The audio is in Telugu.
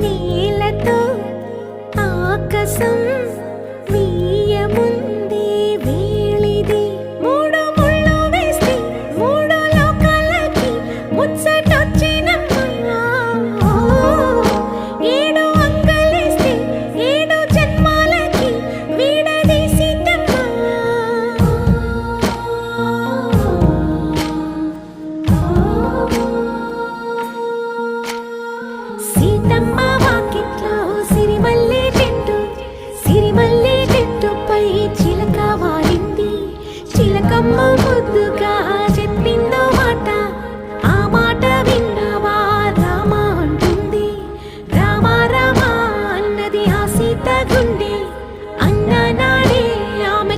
నీలతో ఆకాశం వేళిది మూడు ముళ్ళు వేసి మూడు లోకాలకి ముచ్చ अपना खुद का